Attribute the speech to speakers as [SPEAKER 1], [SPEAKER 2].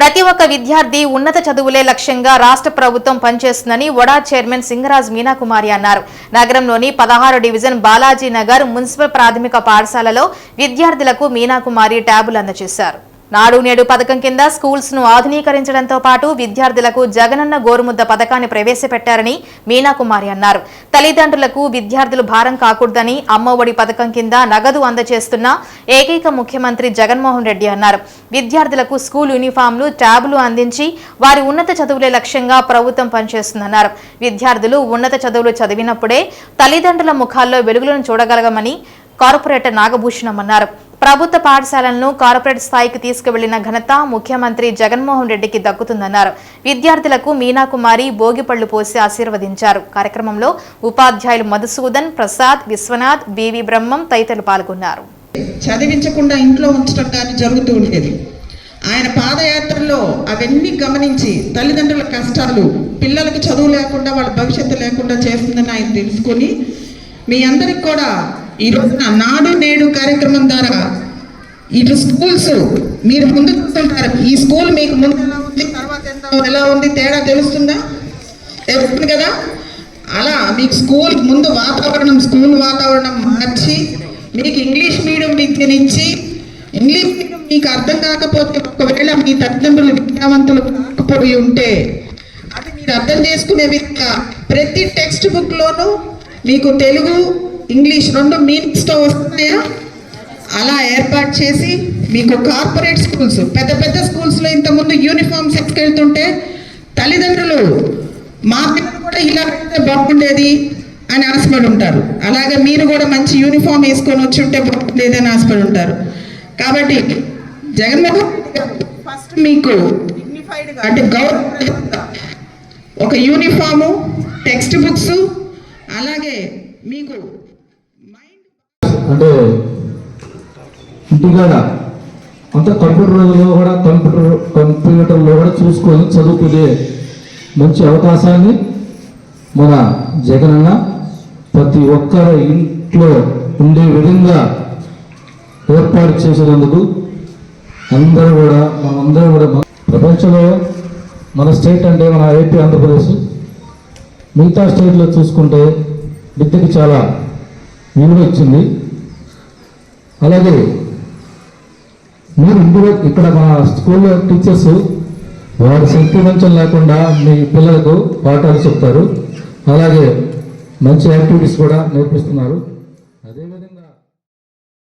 [SPEAKER 1] ప్రతి ఒక్క విద్యార్థి ఉన్నత చదువులే లక్ష్యంగా రాష్ట్ర ప్రభుత్వం పనిచేస్తుందని వడా చైర్మన్ సింగరాజ్ మీనాకుమారి అన్నారు. నగరంలోని పదహారు డివిజన్ బాలాజీ నగర్ మున్సిపల్ ప్రాథమిక పాఠశాలలో విద్యార్థులకు మీనాకుమారి ట్యాబులు అందజేశారు. నాడు నేడు పథకం కింద స్కూల్స్ను ఆధునీకరించడంతో పాటు విద్యార్థులకు జగనన్న గోరుముద్ద పథకాన్ని ప్రవేశపెట్టారని మీనాకుమారి అన్నారు. తల్లిదండ్రులకు విద్యార్థులు భారం కాకూడదని అమ్మఒడి పథకం కింద నగదు అందజేస్తున్న ఏకైక ముఖ్యమంత్రి జగన్మోహన్ రెడ్డి అన్నారు. విద్యార్థులకు స్కూల్ యూనిఫామ్లు ట్యాబులు అందించి వారి ఉన్నత చదువులే లక్ష్యంగా ప్రభుత్వం పనిచేస్తుందన్నారు. విద్యార్థులు ఉన్నత చదువులు చదివినప్పుడే తల్లిదండ్రుల ముఖాల్లో వెలుగులను చూడగలగమని కార్పొరేటర్ నాగభూషణం అన్నారు. ప్రభుత్వ పాఠశాలలను కార్పొరేట్ స్థాయికి తీసుకువెళ్ళిన ఘనత ముఖ్యమంత్రి జగన్మోహన్ రెడ్డికి దక్కుతుందన్నారు. విద్యార్థులకు మీనాకుమారి భోగిపళ్ళు పోసి ఆశీర్వదించారు. కార్యక్రమంలో ఉపాధ్యాయులు మధుసూదన్ ప్రసాద్ విశ్వనాథ్ బివి బ్రహ్మం తదితరులు పాల్గొన్నారు.
[SPEAKER 2] చదివించకుండా ఇంట్లో ఉంచడం కానీ జరుగుతూ ఉండేది. ఆయన పాదయాత్రలో అవన్నీ గమనించి తల్లిదండ్రుల కష్టాలు పిల్లలకు చదువు లేకుండా వాళ్ళ భవిష్యత్తు లేకుండా చేస్తుందని ఆయన తెలుసుకొని మీ అందరికి కూడా ఈ రోజున నాడు నేడు కార్యక్రమం ద్వారా ఇటు స్కూల్స్ మీరు ముందు చూస్తుంటారు ఈ స్కూల్ మీకు ముందు ఎలా ఉంది తర్వాత ఎంత- ఎలా ఉంది తేడా తెలుస్తుందా? తెలుస్తుంది కదా? అలా మీకు స్కూల్ ముందు వాతావరణం స్కూల్ వాతావరణం మార్చి మీకు ఇంగ్లీష్ మీడియం విద్యనిచ్చి ఇంగ్లీష్ మీడియం మీకు అర్థం కాకపోతే ఒకవేళ మీ తల్లిదండ్రులు విద్యావంతులు కాకపోయి ఉంటే అది మీరు అర్థం చేసుకునే విధంగా ప్రతి టెక్స్ట్ బుక్లోనూ మీకు తెలుగు ఇంగ్లీష్ రెండు మీనింగ్స్తో వస్తున్నాయా అలా ఏర్పాటు చేసి మీకు కార్పొరేట్ స్కూల్స్ పెద్ద పెద్ద స్కూల్స్లో ఇంతకుముందు యూనిఫామ్స్ ఎత్తుకెళ్తుంటే తల్లిదండ్రులు మా పిల్లలు కూడా ఇలా పెడితే బాగుండేది అని ఆశపడి ఉంటారు. అలాగే మీరు కూడా మంచి యూనిఫామ్ వేసుకొని వచ్చి ఉంటే బాగుండేది అని ఆశపడి ఉంటారు. కాబట్టి జగన్మోహన్ ఫస్ట్ మీకు అంటే గౌరవ ఒక యూనిఫాము టెక్స్ట్ బుక్స్ అలాగే మీకు
[SPEAKER 3] అంటే ఇంటికాడ అంతా కంప్యూటర్లో కూడా కంప్యూటర్ కంప్యూటర్లో కూడా చూసుకొని చదువుకునే మంచి అవకాశాన్ని మన జగనన్న ప్రతి ఒక్కరి ఇంట్లో ఉండే విధంగా ఏర్పాటు చేసినందుకు అందరూ కూడా మనందరూ కూడా ప్రపంచంలో మన స్టేట్ అంటే మన ఏపీ ఆంధ్రప్రదేశ్. మిగతా స్టేట్లో చూసుకుంటే విద్యకి చాలా విలువ ఇచ్చింది అలాగే మీరు ఇందులో ఇక్కడ మా స్కూల్లో టీచర్స్ వారి శక్తి మంచం లేకుండా మీ పిల్లలకు పాఠాలు చెప్తారు. అలాగే మంచి యాక్టివిటీస్ కూడా నేర్పిస్తున్నారు.